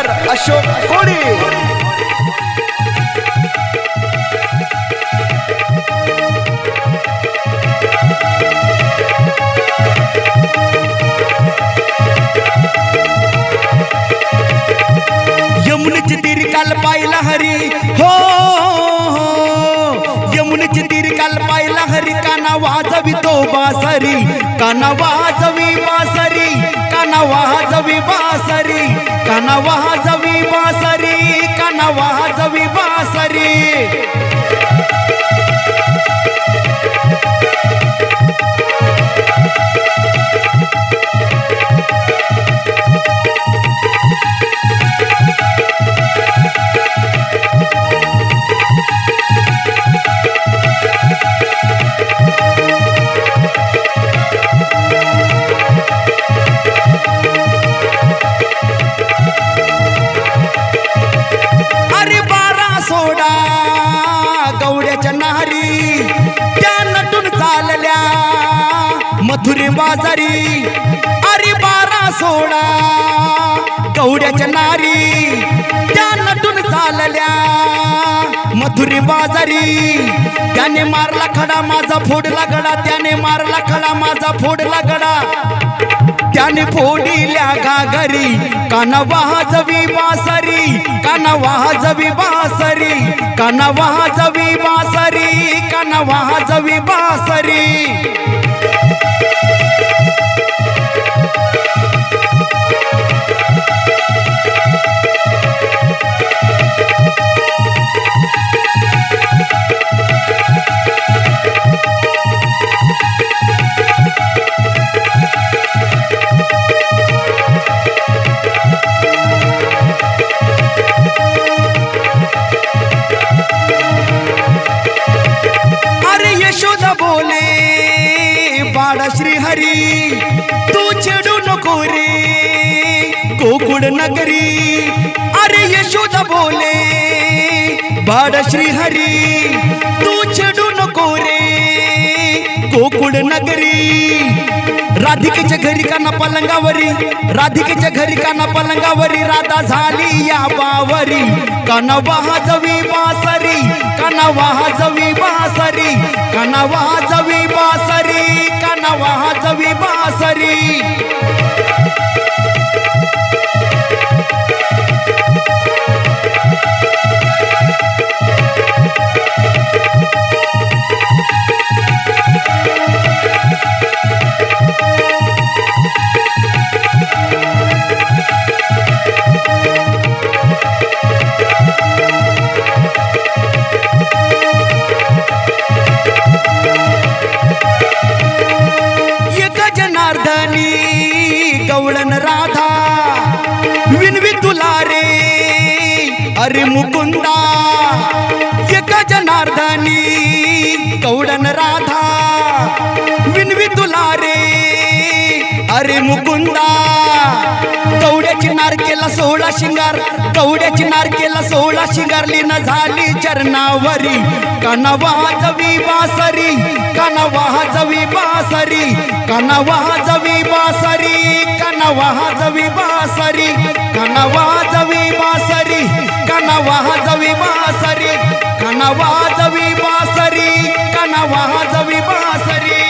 अशोक कोळी यमुनेची तीर काल पाहिला हरी. हो, हो, हो. यमुनेची तीर काल पाहिला हरी. काना वाजवी तो बासरी. काना वाजवी बासरी. काना वाजवी बासरी. काना मथुरे बाजारी अरे बारा सोडा. गौड्याच्या नारी त्या नटून चालल्या. मथुरी बाजारी त्याने मारला खडा माझा फोडला गडा त्याने मारला खडा माझा फोडला गडा. त्याने फोडिल्या गागरी काना वाहजवी बासरी काना वाहजवी बासरी काना वाहजवी बासरी काना वाहजवी बासरी तू छेडू नको रे. गोकुळ नगरी अरे यशोदा बोले. बाड श्री हरी तू छेडू नको रे. गोकुळ नगरी राधिकेच्या घरी काना पलंगावरी राधिकेच्या घरी काना पलंगावरी राधा झाली या बावरी. काना जवी बासरी काना जवी बासरी काना जवी बासरी. काना वाजवी बासरी अरे मुकुंदा एक जनार्दनी कौडन राधा विनवी तुला रे अरे मुकुंदा कवड्याची नार केला सोहळा शिंगार कवड्याची नार केला सोहळा शिंगारली न झाली चरणावरी. काना वाजवी बासरी काना वाजवी बासरी काना वाजवी बासरी काना वाजवी बासरी काना वाजवी बासरी काना वाजवी बासरी काना बासरी काना बासरी.